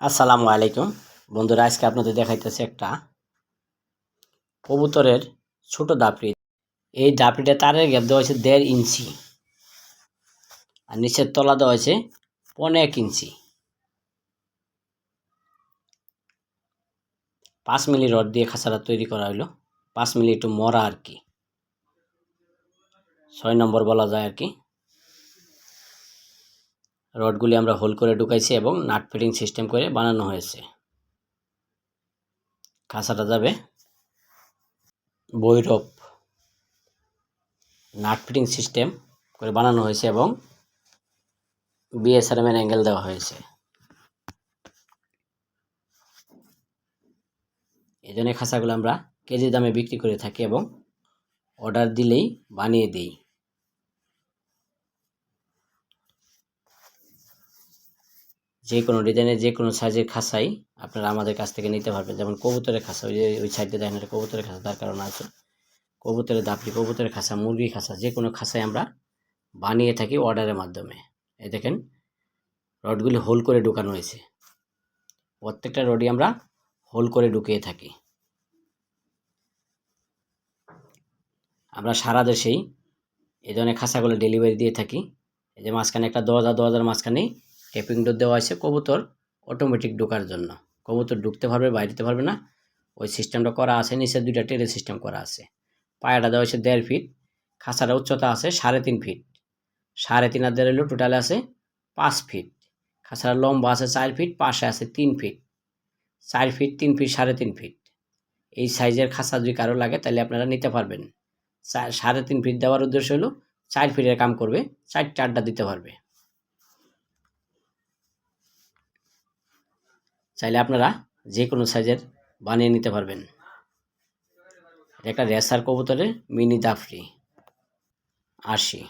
আসসালামু আলাইকুম। বন্ধুরা, আজকে আপনাদের দেখাইতেছে একটা কবুতরের ছোট দাপড়ি এই দাপড়িটা তারের গ্যাপ দেওয়া হয়েছে দেড় ইঞ্চি আর নিচের তলা দেওয়া হয়েছে পনেরো এক ইঞ্চি। পাঁচ মিলি রড দিয়ে খাঁচাটা তৈরি করা হলো পাঁচ মিলি একটু মরা আর কি। ছয় নম্বর বলা যায় আর কি। রডগুলি আমরা হোল করে ঢুকাইছি এবং নাট ফিটিং সিস্টেম করে বানানো হয়েছে। খাঁচাটা যাবে। বৈরব নাট ফিটিং সিস্টেম করে বানানো হয়েছে এবং বিএসআরএম এর অ্যাঙ্গেল দেওয়া হয়েছে। এই জন্য খাঁচাগুলো আমরা কেজি দামে বিক্রি করে থাকি এবং অর্ডার দিলেই বানিয়ে দিই। যে কোনো ডিজাইনের যে কোনো সাইজের খাসাই আপনারা আমাদের কাছ থেকে নিতে পারবেন। যেমন কবুতরের খাসা ওই যে, ওই সাইডে দেখেন কবুতরের খাসা তার কারণ আছে। কবুতরের দাপড়ি কবুতরের খাসা মুরগি খাসা যে কোনো খাসাই আমরা বানিয়ে থাকি অর্ডারের মাধ্যমে। এই দেখেন, রডগুলি হোল করে ঢুকানো হয়েছে। প্রত্যেকটা রডই আমরা হোল করে ঢুকিয়ে থাকি। আমরা সারা দেশেই এই ধরনের খাঁচাগুলো ডেলিভারি দিয়ে থাকি। এই যে মাঝখানে একটা দরজা, দরজার মাঝখানে টেপিং ডোর দেওয়া আছে কবুতর অটোমেটিক ঢোকার জন্য। কবুতর ঢুকতে পারবে, বাইরেতে পারবে না। ওই সিস্টেমটা করা আছে, নিচে দুইটা টেরে সিস্টেম করা আছে। পায়াটা দেওয়া হয়েছে দেড় ফিট খাঁচাটা উচ্চতা আছে সাড়ে তিন ফিট সাড়ে তিন আর দেড় টোটালে আছে পাঁচ ফিট খাঁচার লম্বা আছে চার ফিট পাশে আছে তিন ফিট চার ফিট তিন ফিট সাড়ে তিন ফিট এই সাইজের খাঁচা যদি কারও লাগে, তাহলে আপনারা নিতে পারবেন। সাড়ে তিন ফিট দেওয়ার উদ্দেশ্য হলো চার ফিটের কাম করবে, চারটা আড্ডা দিতে পারবে। চাইলে আপনারা যে কোনো সাইজের বানিয়ে নিতে পারবেন। একটা রেসার কবুতরের মিনি দাফরি আশি